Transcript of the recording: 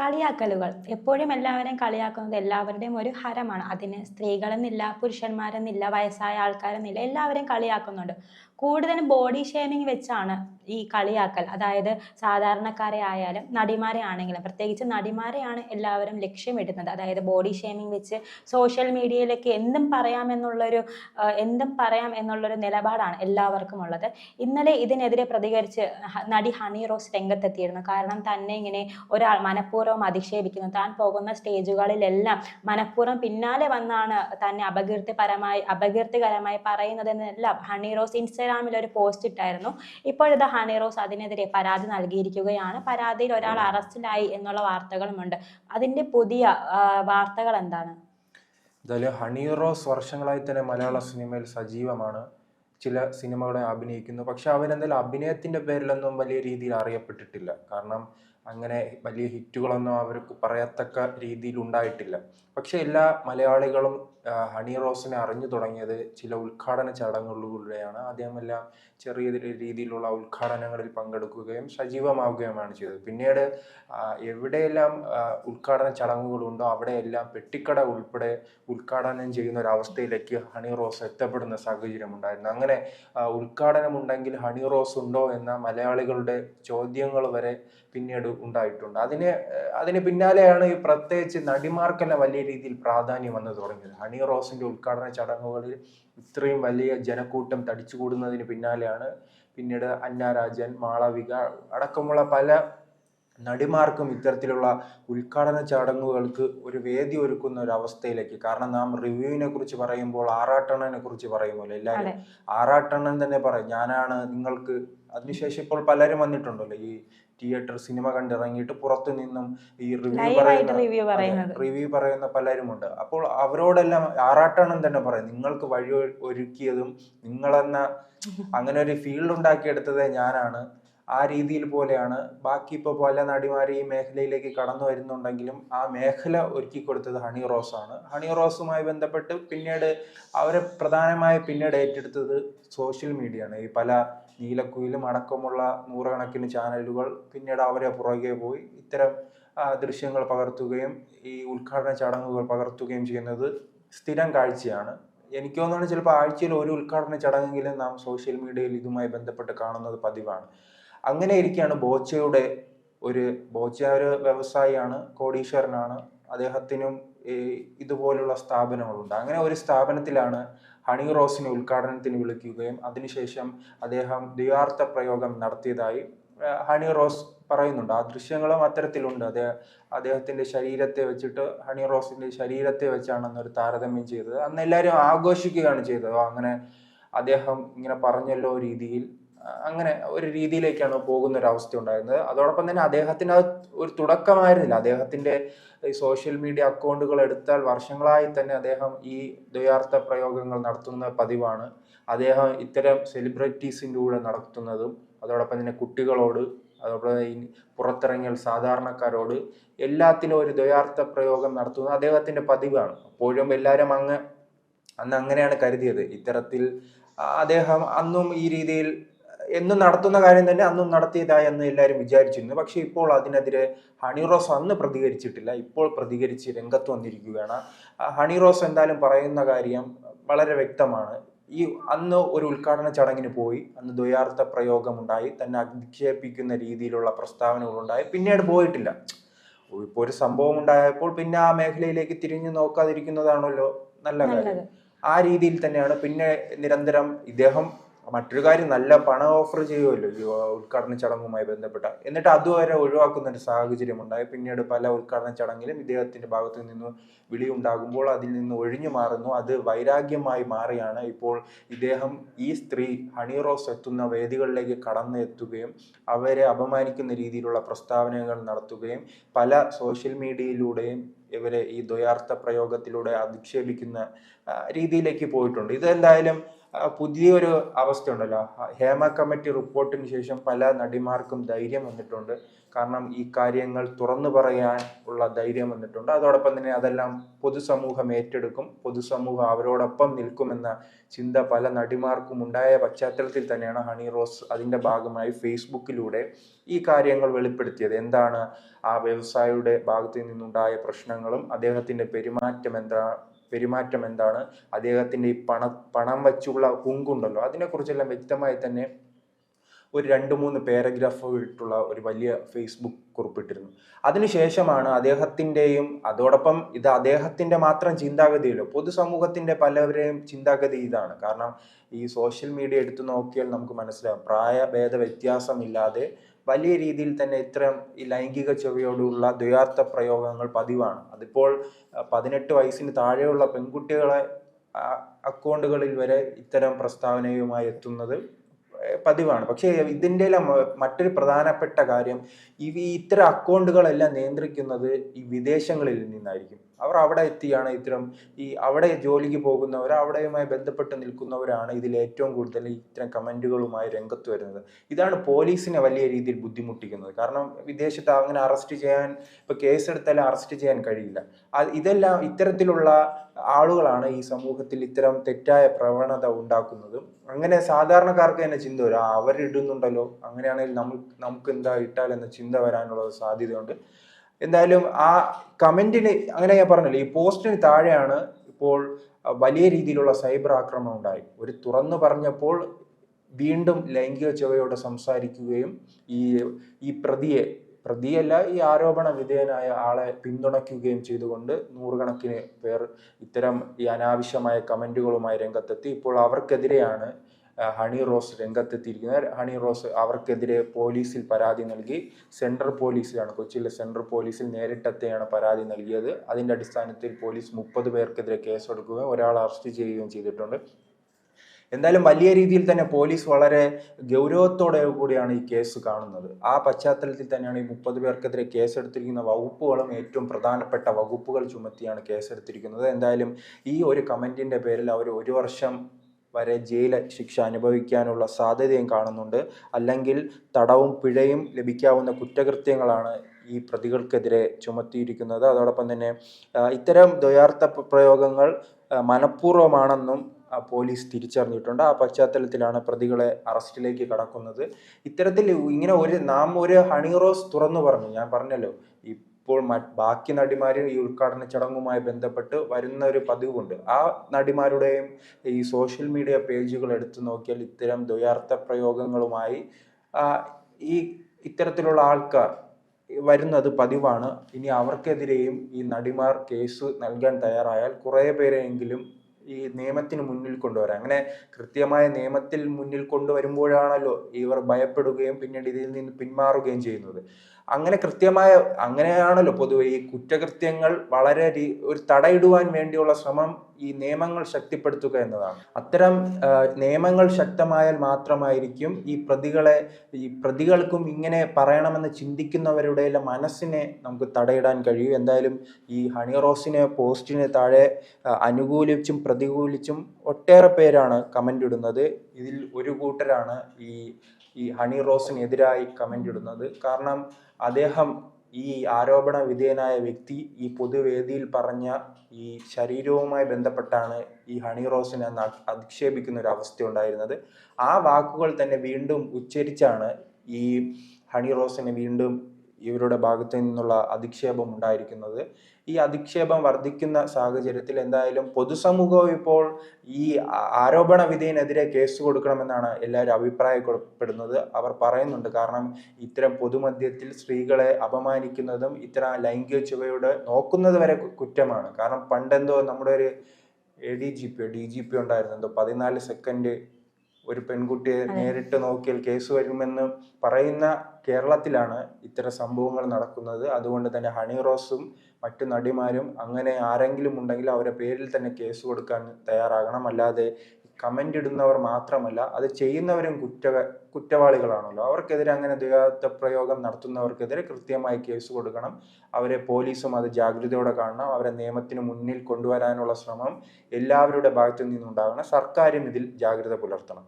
കളിയാക്കലുകൾ. എപ്പോഴും എല്ലാവരെയും കളിയാക്കുന്നത് എല്ലാവരുടെയും ഒരു ഹരമാണ്. അതിന് സ്ത്രീകളെന്നില്ല പുരുഷന്മാരെന്നില്ല വയസ്സായ ആൾക്കാരെന്നില്ല എല്ലാവരെയും കളിയാക്കുന്നുണ്ട്. കൂടുതലും ബോഡി ഷേമിങ് വെച്ചാണ് ഈ കളിയാക്കൽ. അതായത് സാധാരണക്കാരെ ആയാലും നടിമാരെ ആണെങ്കിലും പ്രത്യേകിച്ച് നടിമാരെയാണ് എല്ലാവരും ലക്ഷ്യമിടുന്നത്. അതായത് ബോഡി ഷേമിങ് വെച്ച് സോഷ്യൽ മീഡിയയിലേക്ക് എന്തും പറയാമെന്നുള്ളൊരു എന്തും പറയാം എന്നുള്ളൊരു നിലപാടാണ് എല്ലാവർക്കും ഉള്ളത്. ഇന്നലെ ഇതിനെതിരെ പ്രതികരിച്ച് നടി ഹണി റോസ് രംഗത്തെത്തിയിരുന്നു. കാരണം തന്നെ ഇങ്ങനെ ഒരാൾ മനഃപൂർവം അധിക്ഷേപിക്കുന്നു. താൻ പോകുന്ന സ്റ്റേജുകളിലെല്ലാം മനഃപൂർവം പിന്നാലെ വന്നാണ് തന്നെ അപകീർത്തിപരമായി അപകീർത്തികരമായി പറയുന്നതെന്നെല്ലാം ഹണി റോസ് ഇൻസ്റ്റാഗ്രാമിൽ ഒരു പോസ്റ്റ് ഇട്ടായിരുന്നു ഇപ്പോഴത് ഹണി റോസ് അതിനെതിരെ പരാതി നൽകിയിരിക്കുകയാണ്. പരാതിയിൽ ഒരാൾ അറസ്റ്റിലായി എന്നുള്ള വാർത്തകളുമുണ്ട്. അതിന്റെ പുതിയ വാർത്തകൾ എന്താണ് എന്തായാലും ഹണി റോസ് വർഷങ്ങളായി തന്നെ മലയാള സിനിമയിൽ സജീവമാണ്. ചില സിനിമകളെ അഭിനയിക്കുന്നു. പക്ഷെ അവരെന്തായാലും അഭിനയത്തിന്റെ പേരിലൊന്നും വലിയ രീതിയിൽ അറിയപ്പെട്ടിട്ടില്ല. കാരണം അങ്ങനെ വലിയ ഹിറ്റുകളൊന്നും അവർക്ക് പറയത്തക്ക രീതിയിൽ ഉണ്ടായിട്ടില്ല. പക്ഷെ എല്ലാ മലയാളികളും ഹണി റോസിനെ അറിഞ്ഞു തുടങ്ങിയത് ചില ഉദ്ഘാടന ചടങ്ങുകളിലൂടെയാണ്. അദ്ദേഹമെല്ലാം ചെറിയ രീതിയിലുള്ള ഉദ്ഘാടനങ്ങളിൽ പങ്കെടുക്കുകയും സജീവമാവുകയുമാണ് ചെയ്തത്. പിന്നീട് എവിടെയെല്ലാം ഉദ്ഘാടന ചടങ്ങുകളുണ്ടോ അവിടെയെല്ലാം പെട്ടിക്കട ഉൾപ്പെടെ ഉദ്ഘാടനം ചെയ്യുന്ന ഒരു അവസ്ഥയിലേക്ക് ഹണി റോസ് എത്തപ്പെടുന്ന സാഹചര്യം ഉണ്ടായിരുന്നു. അങ്ങനെ ഉദ്ഘാടനമുണ്ടെങ്കിൽ ഹണി റോസ് ഉണ്ടോ എന്ന മലയാളികളുടെ ചോദ്യങ്ങൾ വരെ പിന്നീട് ഉണ്ടായിട്ടുണ്ട്. അതിന് അതിന് പിന്നാലെയാണ് ഈ പ്രത്യേകിച്ച് നടിമാർക്കെല്ലാം വലിയ രീതിയിൽ പ്രാധാന്യം വന്നു തുടങ്ങിയത്. ഹണി റോസിന്റെ ഉദ്ഘാടന ചടങ്ങുകളിൽ ഇത്രയും വലിയ ജനക്കൂട്ടം തടിച്ചുകൂടുന്നതിന് പിന്നാലെയാണ് പിന്നീട് അന്ന രാജൻ മാളവിക അടക്കമുള്ള പല നടിമാർക്കും ഇത്തരത്തിലുള്ള ഉദ്ഘാടന ചടങ്ങുകൾക്ക് ഒരു വേദി ഒരുക്കുന്ന ഒരു അവസ്ഥയിലേക്ക് കാരണം നാം റിവ്യൂവിനെ കുറിച്ച് പറയുമ്പോൾ ആറാട്ടണ്ണനെ കുറിച്ച് പറയുമല്ലോ എല്ലാവരും. ആറാട്ടണ്ണൻ തന്നെ പറയും ഞാനാണ് നിങ്ങൾക്ക് അതിനുശേഷം ഇപ്പോൾ പലരും വന്നിട്ടുണ്ടല്ലോ ഈ തിയേറ്റർ സിനിമ കണ്ടിറങ്ങിയിട്ട് പുറത്തു നിന്നും ഈ റിവ്യൂ പറയുന്ന റിവ്യൂ പറയുന്ന പലരുമുണ്ട്. അപ്പോൾ അവരോടെല്ലാം ആറാട്ടാണെന്ന് തന്നെ പറയും നിങ്ങൾക്ക് വഴി ഒരുക്കിയതും നിങ്ങളെന്ന അങ്ങനെ ഒരു ഫീൽഡ് ഉണ്ടാക്കിയെടുത്തത് ഞാനാണ്. ആ രീതിയിൽ പോലെയാണ്. ബാക്കി ഇപ്പോൾ പല നടിമാർ ഈ മേഖലയിലേക്ക് കടന്നു വരുന്നുണ്ടെങ്കിലും ആ മേഖല ഒരുക്കി കൊടുത്തത് ഹണി റോസ് ആണ്. ഹണി റോസുമായി ബന്ധപ്പെട്ട് പിന്നീട് അവരെ പ്രധാനമായി പിന്നീട് ഏറ്റെടുത്തത് സോഷ്യൽ മീഡിയ ആണ്. ഈ പല നീലക്കുയിലും അടക്കമുള്ള നൂറുകണക്കിന് ചാനലുകൾ പിന്നീട് അവരെ പുറകെ പോയി ഇത്തരം ദൃശ്യങ്ങൾ പകർത്തുകയും ഈ ഉദ്ഘാടന ചടങ്ങുകൾ പകർത്തുകയും ചെയ്യുന്നത് സ്ഥിരം കാഴ്ചയാണ്. എനിക്ക് തോന്നുന്നത് ചിലപ്പോൾ ആഴ്ചയിൽ ഒരു ഉദ്ഘാടന ചടങ്ങെങ്കിലും നാം സോഷ്യൽ മീഡിയയിൽ ഇതുമായി ബന്ധപ്പെട്ട് കാണുന്നത് പതിവാണ്. അങ്ങനെ ഇരിക്കുകയാണ് ബോച്ചയുടെ ഒരു ബോച്ച ഒരു വ്യവസായിയാണ് കോടീശ്വരനാണ്. അദ്ദേഹത്തിനും ഇതുപോലുള്ള സ്ഥാപനങ്ങളുണ്ട്. അങ്ങനെ ഒരു സ്ഥാപനത്തിലാണ് ഹണി റോസിനെ ഉദ്ഘാടനത്തിന് വിളിക്കുകയും അതിനുശേഷം അദ്ദേഹം ദ്വിയാർത്ഥ പ്രയോഗം നടത്തിയതായി ഹണി റോസ് പറയുന്നുണ്ട്. ആ ദൃശ്യങ്ങളും അത്തരത്തിലുണ്ട്. അദ്ദേഹം അദ്ദേഹത്തിന്റെ ശരീരത്തെ വെച്ചിട്ട് ഹണി റോസിന്റെ ശരീരത്തെ വെച്ചാണ് അന്നൊരു താരതമ്യം ചെയ്തത്. അന്ന് എല്ലാവരും ആഘോഷിക്കുകയാണ് ചെയ്തത്. അങ്ങനെ അദ്ദേഹം ഇങ്ങനെ പറഞ്ഞല്ലോ രീതിയിൽ അങ്ങനെ ഒരു രീതിയിലേക്കാണ് പോകുന്ന ഒരു അവസ്ഥ ഉണ്ടായിരുന്നത് അതോടൊപ്പം തന്നെ അദ്ദേഹത്തിന് അത് ഒരു തുടക്കമായിരുന്നില്ല. അദ്ദേഹത്തിന്റെ ഈ സോഷ്യൽ മീഡിയ അക്കൗണ്ടുകൾ എടുത്താൽ വർഷങ്ങളായി തന്നെ അദ്ദേഹം ഈ ദ്വയാർത്ഥ പ്രയോഗങ്ങൾ നടത്തുന്ന പതിവാണ്. അദ്ദേഹം ഇത്തരം സെലിബ്രിറ്റീസിന്റെ കൂടെ നടത്തുന്നതും അതോടൊപ്പം തന്നെ കുട്ടികളോട് അതോടൊപ്പം പുറത്തിറങ്ങിയ സാധാരണക്കാരോട് എല്ലാത്തിനും ഒരു ദ്വയാർത്ഥ പ്രയോഗം നടത്തുന്നത് അദ്ദേഹത്തിന്റെ പതിവാണ്. അപ്പോഴും എല്ലാവരും അങ്ങ് അന്ന് അങ്ങനെയാണ് കരുതിയത്. ഇത്തരത്തിൽ അദ്ദേഹം അന്നും ഈ രീതിയിൽ എന്നും നടത്തുന്ന കാര്യം തന്നെ അന്നും നടത്തിയതായി എന്ന് എല്ലാവരും വിചാരിച്ചിരുന്നു. പക്ഷേ ഇപ്പോൾ അതിനെതിരെ ഹണി റോസ് അന്ന് പ്രതികരിച്ചിട്ടില്ല. ഇപ്പോൾ പ്രതികരിച്ച് രംഗത്ത് വന്നിരിക്കുകയാണ്. ഹണി റോസ് എന്തായാലും പറയുന്ന കാര്യം വളരെ വ്യക്തമാണ്. ഈ അന്ന് ഒരു ഉദ്ഘാടന ചടങ്ങിന് പോയി. അന്ന് ദ്വയാർത്ഥ പ്രയോഗമുണ്ടായി. തന്നെ അധിക്ഷേപിക്കുന്ന രീതിയിലുള്ള പ്രസ്താവനകളുണ്ടായി. പിന്നീട് പോയിട്ടില്ല. ഇപ്പോൾ ഒരു സംഭവം ഉണ്ടായപ്പോൾ പിന്നെ ആ മേഖലയിലേക്ക് തിരിഞ്ഞു നോക്കാതിരിക്കുന്നതാണല്ലോ നല്ല കാര്യം. ആ രീതിയിൽ തന്നെയാണ്. പിന്നെ നിരന്തരം ഇദ്ദേഹം മറ്റൊരു കാര്യം നല്ല പണം ഓഫർ ചെയ്യുമല്ലോ ഈ ഉദ്ഘാടന ചടങ്ങുമായി ബന്ധപ്പെട്ട. എന്നിട്ട് അതുവരെ ഒഴിവാക്കുന്ന ഒരു സാഹചര്യം ഉണ്ടായി. പിന്നീട് പല ഉദ്ഘാടന ചടങ്ങിലും ഇദ്ദേഹത്തിന്റെ ഭാഗത്തു നിന്ന് വിളി ഉണ്ടാകുമ്പോൾ അതിൽ നിന്ന് ഒഴിഞ്ഞു മാറുന്നു. അത് വൈരാഗ്യമായി മാറിയാണ്. ഇപ്പോൾ ഇദ്ദേഹം ഈ സ്ത്രീ ഹണി റോസ് എത്തുന്ന വേദികളിലേക്ക് കടന്നു എത്തുകയും അവരെ അപമാനിക്കുന്ന രീതിയിലുള്ള പ്രസ്താവനകൾ നടത്തുകയും പല സോഷ്യൽ മീഡിയയിലൂടെയും ഇവരെ ഈ ദ്വയാർത്ഥ പ്രയോഗത്തിലൂടെ അധിക്ഷേപിക്കുന്ന രീതിയിലേക്ക് പോയിട്ടുണ്ട്. ഇതെന്തായാലും പുതിയൊരു അവസ്ഥ ഉണ്ടല്ലോ ഹേമ കമ്മിറ്റി റിപ്പോർട്ടിന് ശേഷം പല നടിമാർക്കും ധൈര്യം വന്നിട്ടുണ്ട്. കാരണം ഈ കാര്യങ്ങൾ തുറന്നു പറയാൻ ഉള്ള ധൈര്യം വന്നിട്ടുണ്ട്. അതോടൊപ്പം തന്നെ അതെല്ലാം പൊതുസമൂഹം ഏറ്റെടുക്കും. പൊതുസമൂഹം അവരോടൊപ്പം നിൽക്കുമെന്ന ചിന്ത പല നടിമാർക്കും ഉണ്ടായ പശ്ചാത്തലത്തിൽ തന്നെയാണ് ഹണി റോസ് അതിന്റെ ഭാഗമായി ഫേസ്ബുക്കിലൂടെ ഈ കാര്യങ്ങൾ വെളിപ്പെടുത്തിയത്. എന്താണ് ആ വ്യവസായിയുടെ ഭാഗത്തു നിന്നുണ്ടായ പ്രശ്നങ്ങളും അദ്ദേഹത്തിന്റെ പെരുമാറ്റം എന്താ പെരുമാറ്റം എന്താണ് അദ്ദേഹത്തിന്റെ ഈ പണ പണം വച്ചുള്ള അതിനെ അതിനെക്കുറിച്ചെല്ലാം വ്യക്തമായി തന്നെ ഒരു രണ്ട് മൂന്ന് പാരഗ്രാഫ് ഇട്ടുള്ള ഒരു വലിയ ഫേസ്ബുക്ക് കുറിപ്പിട്ടിരുന്നു അതിനുശേഷമാണ് അദ്ദേഹത്തിന്റെയും അതോടൊപ്പം ഇത് അദ്ദേഹത്തിന്റെ മാത്രം ചിന്താഗതിയല്ലോ പൊതുസമൂഹത്തിന്റെ പലവരെയും ചിന്താഗതി ഇതാണ്. കാരണം ഈ സോഷ്യൽ മീഡിയ എടുത്തു നോക്കിയാൽ നമുക്ക് മനസ്സിലാവും. പ്രായഭേദ വ്യത്യാസമില്ലാതെ വലിയ രീതിയിൽ തന്നെ ഇത്തരം ഈ ലൈംഗിക ചെവിയോടുള്ള ദ്വയാർത്ഥ പ്രയോഗങ്ങൾ പതിവാണ്. അതിപ്പോൾ പതിനെട്ട് വയസ്സിന് താഴെയുള്ള പെൺകുട്ടികളെ അക്കൗണ്ടുകളിൽ വരെ ഇത്തരം പ്രസ്താവനയുമായി എത്തുന്നത് പതിവാണ്. പക്ഷേ ഇതിന്റെ മറ്റൊരു പ്രധാനപ്പെട്ട കാര്യം ഈ ഈ ഇത്തരം അക്കൗണ്ടുകളെല്ലാം നിയന്ത്രിക്കുന്നത് ഈ വിദേശങ്ങളിൽ നിന്നായിരിക്കും. അവർ അവിടെ എത്തിയാണ് ഇത്തരം ഈ അവിടെ ജോലിക്ക് പോകുന്നവർ അവിടെയുമായി ബന്ധപ്പെട്ട് നിൽക്കുന്നവരാണ് ഇതിൽ ഏറ്റവും കൂടുതൽ ഇത്തരം കമന്റുകളുമായി രംഗത്ത് വരുന്നത്. ഇതാണ് പോലീസിനെ വലിയ രീതിയിൽ ബുദ്ധിമുട്ടിക്കുന്നത്. കാരണം വിദേശത്ത് അങ്ങനെ അറസ്റ്റ് ചെയ്യാൻ ഇപ്പോൾ കേസെടുത്താലും അറസ്റ്റ് ചെയ്യാൻ കഴിയില്ല. ഇതെല്ലാം ഇത്തരത്തിലുള്ള ആളുകളാണ് ഈ സമൂഹത്തിൽ ഇത്തരം തെറ്റായ പ്രവണത ഉണ്ടാക്കുന്നതും. അങ്ങനെ സാധാരണക്കാർക്ക് തന്നെ ചിന്ത വരും. അവരിടുന്നുണ്ടല്ലോ. അങ്ങനെയാണെങ്കിൽ നമ്മൾ നമുക്ക് എന്താ ഇട്ടാൽ എന്ന ചിന്ത വരാനുള്ള സാധ്യതയുണ്ട്. എന്തായാലും ആ കമന്റിന് അങ്ങനെ ഞാൻ പറഞ്ഞല്ലോ ഈ പോസ്റ്റിന് താഴെയാണ് ഇപ്പോൾ വലിയ രീതിയിലുള്ള സൈബർ ആക്രമണം ഉണ്ടായി. ഒരു തുറന്നു പറഞ്ഞപ്പോൾ വീണ്ടും ലൈംഗിക ചുവയോടെ സംസാരിക്കുകയും ഈ ഈ പ്രതിയെ പ്രതിയല്ല ഈ ആരോപണ വിധേയനായ ആളെ പിന്തുണയ്ക്കുകയും ചെയ്തുകൊണ്ട് നൂറുകണക്കിന് പേർ ഇത്തരം ഈ അനാവശ്യമായ കമന്റുകളുമായി രംഗത്തെത്തി. ഇപ്പോൾ അവർക്കെതിരെയാണ് ഹണി റോസ് രംഗത്തെത്തിയിരിക്കുന്നത്. ഹണി റോസ് അവർക്കെതിരെ പോലീസിൽ പരാതി നൽകി. സെൻട്രൽ പോലീസിലാണ് കൊച്ചിയിലെ സെൻട്രൽ പോലീസിൽ നേരിട്ടെത്തിയാണ് പരാതി നൽകിയത്. അതിന്റെ അടിസ്ഥാനത്തിൽ പോലീസ് മുപ്പത് പേർക്കെതിരെ കേസെടുക്കുകയും ഒരാളെ അറസ്റ്റ് ചെയ്യുകയും ചെയ്തിട്ടുണ്ട്. എന്തായാലും വലിയ രീതിയിൽ തന്നെ പോലീസ് വളരെ ഗൗരവത്തോടെ കൂടിയാണ് ഈ കേസ് കാണുന്നത്. ആ പശ്ചാത്തലത്തിൽ തന്നെയാണ് ഈ മുപ്പത് പേർക്കെതിരെ കേസെടുത്തിരിക്കുന്ന വകുപ്പുകളും ഏറ്റവും പ്രധാനപ്പെട്ട വകുപ്പുകൾ ചുമത്തിയാണ് കേസെടുത്തിരിക്കുന്നത്. എന്തായാലും ഈ ഒരു കമന്റിന്റെ പേരിൽ അവർ ഒരു വർഷം വരെ ജയിൽ ശിക്ഷ അനുഭവിക്കാനുള്ള സാധ്യതയും കാണുന്നുണ്ട്. അല്ലെങ്കിൽ തടവും പിഴയും ലഭിക്കാവുന്ന കുറ്റകൃത്യങ്ങളാണ് ഈ പ്രതികൾക്കെതിരെ ചുമത്തിയിരിക്കുന്നത്. അതോടൊപ്പം തന്നെ ഇത്തരം ദ്വയാർത്ഥ പ്രയോഗങ്ങൾ മനഃപൂർവമാണെന്നും പോലീസ് തിരിച്ചറിഞ്ഞിട്ടുണ്ട്. ആ പശ്ചാത്തലത്തിലാണ് പ്രതികളെ അറസ്റ്റിലേക്ക് കടക്കുന്നത്. ഇത്തരത്തിൽ ഇങ്ങനെ ഒരു നാം ഒരു ഹണി റോസ് തുറന്നു പറഞ്ഞു. ഞാൻ പറഞ്ഞല്ലോ ഇപ്പോൾ ബാക്കി നടിമാരും ഈ ഉദ്ഘാടന ചടങ്ങുമായി ബന്ധപ്പെട്ട് വരുന്ന ഒരു പതിവുണ്ട്. ആ നടിമാരുടെയും ഈ സോഷ്യൽ മീഡിയ പേജുകൾ എടുത്തു നോക്കിയാൽ ഇത്തരം ദ്വയാർത്ഥ പ്രയോഗങ്ങളുമായി ഈ ഇത്തരത്തിലുള്ള ആൾക്കാർ വരുന്നത് പതിവാണ്. ഇനി അവർക്കെതിരെയും ഈ നടിമാർ കേസ് നൽകാൻ തയ്യാറായാൽ കുറേ പേരെയെങ്കിലും ഈ നിയമത്തിന് മുന്നിൽ കൊണ്ടുവരാം അങ്ങനെ കൃത്യമായ നിയമത്തിൽ മുന്നിൽ കൊണ്ടുവരുമ്പോഴാണല്ലോ ഇവർ ഭയപ്പെടുകയും പിന്നീട് ഇതിൽ നിന്ന് പിന്മാറുകയും ചെയ്യുന്നത്. അങ്ങനെ കൃത്യമായ അങ്ങനെയാണല്ലോ പൊതുവെ ഈ കുറ്റകൃത്യങ്ങൾ വളരെ ഒരു തടയിടുവാൻ വേണ്ടിയുള്ള ശ്രമം ഈ നിയമങ്ങൾ ശക്തിപ്പെടുത്തുക എന്നതാണ്. അത്തരം നിയമങ്ങൾ ശക്തമായാൽ മാത്രമായിരിക്കും ഈ പ്രതികളെ ഈ പ്രതികൾക്കും ഇങ്ങനെ പറയണമെന്ന് ചിന്തിക്കുന്നവരുടെ മനസ്സിനെ നമുക്ക് തടയിടാൻ കഴിയും. എന്തായാലും ഈ ഹണി റോസിനെ പോസ്റ്റിന് താഴെ അനുകൂലിച്ചും പ്രതികൂലിച്ചും ഒട്ടേറെ പേരാണ് കമന്റ് ഇടുന്നത്. ഇതിൽ ഒരു കൂട്ടരാണ് ഈ ഈ ഹണി റോസിനെതിരായി കമന്റ് ഇടുന്നത്. കാരണം അദ്ദേഹം ഈ ആരോപണ വിധേയനായ വ്യക്തി ഈ പൊതുവേദിയിൽ പറഞ്ഞ ഈ ശരീരവുമായി ബന്ധപ്പെട്ടാണ് ഈ ഹണി റോസിനെ അധിക്ഷേപിക്കുന്ന ഒരു അവസ്ഥ ഉണ്ടായിരുന്നത് ആ വാക്കുകൾ തന്നെ വീണ്ടും ഉച്ചരിച്ചാണ് ഈ ഹണി റോസിനെ വീണ്ടും ഇവരുടെ ഭാഗത്തു നിന്നുള്ള അധിക്ഷേപം ഉണ്ടായിരിക്കുന്നത്. ഈ അധിക്ഷേപം വർദ്ധിക്കുന്ന സാഹചര്യത്തിൽ എന്തായാലും പൊതുസമൂഹം ഇപ്പോൾ ഈ ആരോപണ വിധേയനെതിരെ കേസ് കൊടുക്കണമെന്നാണ് എല്ലാവരും അഭിപ്രായപ്പെടുന്നത്. അവർ പറയുന്നുണ്ട് കാരണം ഇത്തരം പൊതുമധ്യത്തിൽ സ്ത്രീകളെ അപമാനിക്കുന്നതും ഇത്തരം ലൈംഗിക ചുവയോട് നോക്കുന്നത് വരെ കുറ്റമാണ്. കാരണം പണ്ടെന്തോ നമ്മുടെ ഒരു A D G P D G P ഉണ്ടായിരുന്നു. എന്തോ പതിനാല് സെക്കൻഡ് ഒരു പെൺകുട്ടിയെ നേരിട്ട് നോക്കിയാൽ കേസ് വരുമെന്ന് പറയുന്ന കേരളത്തിലാണ് ഇത്തരം സംഭവങ്ങൾ നടക്കുന്നത്. അതുകൊണ്ട് തന്നെ ഹണി റോസും മറ്റു നടിമാരും അങ്ങനെ ആരെങ്കിലും ഉണ്ടെങ്കിൽ അവരെ പേരിൽ തന്നെ കേസ് കൊടുക്കാൻ തയ്യാറാകണം. അല്ലാതെ കമന്റ് ഇടുന്നവർ മാത്രമല്ല അത് ചെയ്യുന്നവരും കുറ്റ കുറ്റവാളികളാണല്ലോ. അവർക്കെതിരെ അങ്ങനെ ദുരാത്ത പ്രയോഗം നടത്തുന്നവർക്കെതിരെ കൃത്യമായി കേസ് കൊടുക്കണം. അവരെ പോലീസും അത് ജാഗ്രതയോടെ കാണണം. അവരെ നിയമത്തിന് മുന്നിൽ കൊണ്ടുവരാനുള്ള ശ്രമം എല്ലാവരുടെ ഭാഗത്തു നിന്നുണ്ടാകണം. സർക്കാരും ഇതിൽ ജാഗ്രത പുലർത്തണം.